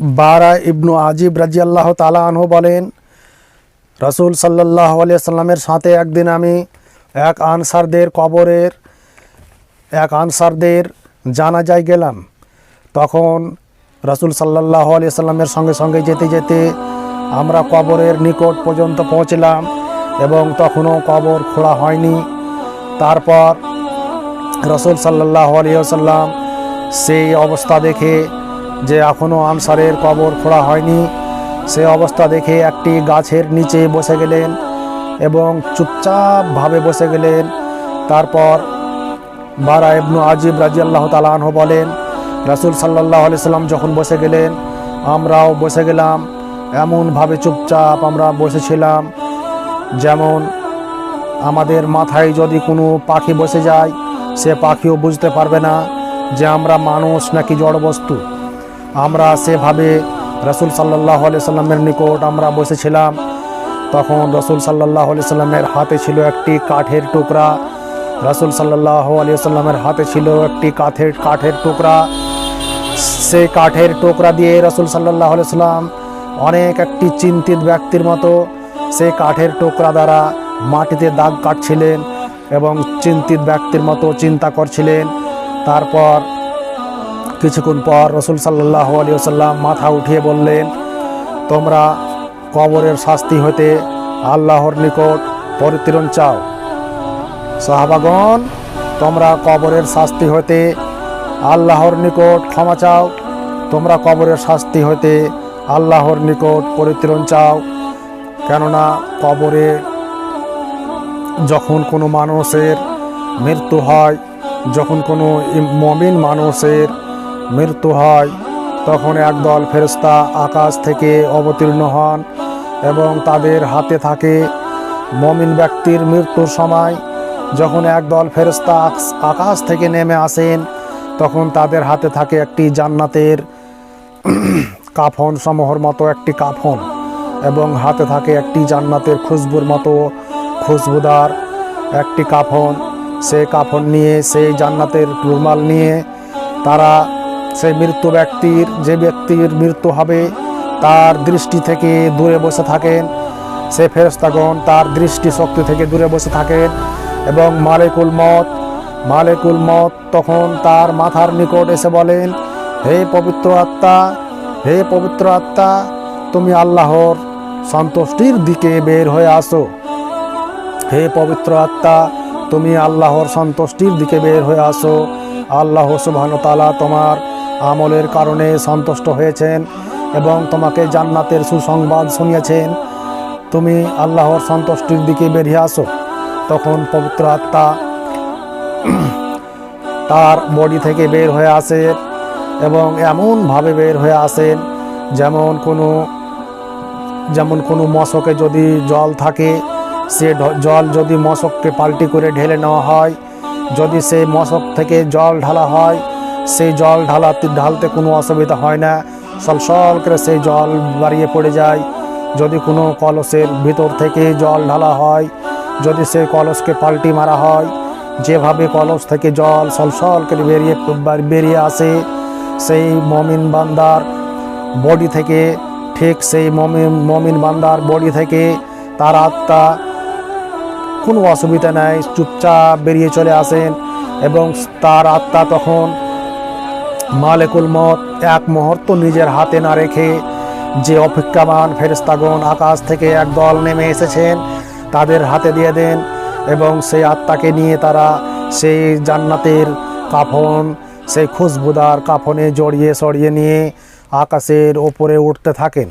বারা ইবনু আজিব রাজিয়াল্লাহ তালা আনহু বলেন, রসুল সাল্লাহ সাল্লামের সাথে একদিন আমি এক আনসারদের কবরের, এক আনসারদের জানাজায় গেলাম। তখন রসুল সাল্লাহ সাল্লামের সঙ্গে সঙ্গে যেতে যেতে আমরা কবরের নিকট পর্যন্ত পৌঁছলাম এবং তখনও কবর খোলা হয়নি। তারপর রসুল সাল্লাহ আলিয়াল্লাম সেই অবস্থা দেখে যে এখনও আনসারের কবর খোঁড়া হয়নি, সে অবস্থা দেখে একটি গাছের নিচে বসে গেলেন এবং চুপচাপভাবে বসে গেলেন। তারপর বারা ইবনু আজিব রাজি আল্লাহ তালাহ বলেন, রাসুল সাল্লাহ সাল্লাম যখন বসে গেলেন, আমরাও বসে গেলাম। এমনভাবে চুপচাপ আমরা বসেছিলাম, যেমন আমাদের মাথায় যদি কোনো পাখি বসে যায়, সে পাখিও বুঝতে পারবে না যে আমরা মানুষ নাকি জড় বস্তু আমরা সেভাবে রসুল সাল্লাহ আলি সাল্লামের নিকট আমরা বসেছিলাম। তখন রসুল সাল্লাহ আলি সাল্লামের হাতে ছিল একটি কাঠের টুকরা। রসুল সাল্লাহ আলি সাল্লামের হাতে ছিল একটি কাঠের কাঠের টুকরা। সেই কাঠের টুকরা দিয়ে রসুল সাল্লাহ আলি সাল্লাম অনেক একটি চিন্তিত ব্যক্তির মতো সেই কাঠের টুকরা দ্বারা মাটিতে দাগ কাটছিলেন এবং চিন্তিত ব্যক্তির মতো চিন্তা করছিলেন। তারপর কিছুক্ষণ পর রসুল সাল্লাহ আলী সাল্লাম মাথা উঠিয়ে বললেন, তোমরা কবরের শাস্তি হতে আল্লাহর নিকট পরিত্রণ চাও। সাহাবাগণ, তোমরা কবরের শাস্তি হতে আল্লাহর নিকট ক্ষমা চাও। তোমরা কবরের শাস্তি হতে আল্লাহর নিকট পরিত্রণ চাও। কেননা কবরে যখন কোনো মানুষের মৃত্যু হয়, যখন কোনো মমিন মানুষের মৃত্যু হয়, তখন একদল ফেরস্তা আকাশ থেকে অবতীর্ণ হন এবং তাদের হাতে থাকে মমিন ব্যক্তির মৃত্যুর সময়। যখন একদল ফেরস্তা আকাশ- থেকে নেমে আসেন, তখন তাদের হাতে থাকে একটি জান্নাতের কাফন সমূহর মতো একটি কাফন এবং হাতে থাকে একটি জান্নাতের খুশবুর মতো খুশবুদার একটি কাফন। সেই কাফন নিয়ে সেই জান্নাতের রুমাল নিয়ে তারা সেই মৃত্যু ব্যক্তির, যে ব্যক্তির মৃত্যু হবে তার দৃষ্টি থেকে দূরে বসে থাকেন। সে ফেরস্তাগণ তার দৃষ্টি শক্তি থেকে দূরে বসে থাকেন এবং মালেকুল মত মালেকুল মত তখন তার মাথার নিকট এসে বলেন, হে পবিত্র আত্মা, হে পবিত্র আত্মা, তুমি আল্লাহর সন্তুষ্টির দিকে বের হয়ে আসো। হে পবিত্র আত্মা, তুমি আল্লাহর সন্তুষ্টির দিকে বের হয়ে আসো। আল্লাহ সুবহান তালা তোমার আমলের কারণে সন্তুষ্ট হয়েছেন এবং তোমাকে জান্নাতের সুসংবাদ শুনিয়েছেন। তুমি আল্লাহর সন্তুষ্টির দিকে বেরিয়ে আসো। তখন পবিত্র আত্মা তার বডি থেকে বের হয়ে আসে এবং এমনভাবে বের হয়ে আসেন যেমন কোনো যেমন কোনো মশকে যদি জল থাকে, সে জল যদি মশককে পাল্টি করে ঢেলে নেওয়া হয়, যদি সেই মশক থেকে জল ঢালা হয় সেই জল ঢালাতে ঢালতে কোনো অসুবিধা হয় না। সলসল করে সেই জল বাড়িয়ে পড়ে যায়। যদি কোনো কলসের ভিতর থেকে জল ঢালা হয়, যদি সেই কলসকে পাল্টি মারা হয়, যেভাবে কলস থেকে জল সলসল করে বেরিয়ে বেরিয়ে আসে, সেই মমিন বান্দার বডি থেকে, ঠিক সেই মমিন মমিন বান্দার বডি থেকে তার আত্মা কোনো অসুবিধা নাই, চুপচাপ বেরিয়ে চলে আসেন এবং তার আত্মা তখন মালেকুল মত এক মুহূর্ত নিজের হাতে না রেখে যে অপেক্ষামান ফেরিস্তাগণ আকাশ থেকে এক দল নেমে এসেছেন, তাদের হাতে দিয়ে দেন এবং সেই আত্মাকে নিয়ে তারা সেই জান্নাতের কাফন, সেই খুশবুদার কাফনে জড়িয়ে সরিয়ে নিয়ে আকাশের ওপরে উঠতে থাকেন।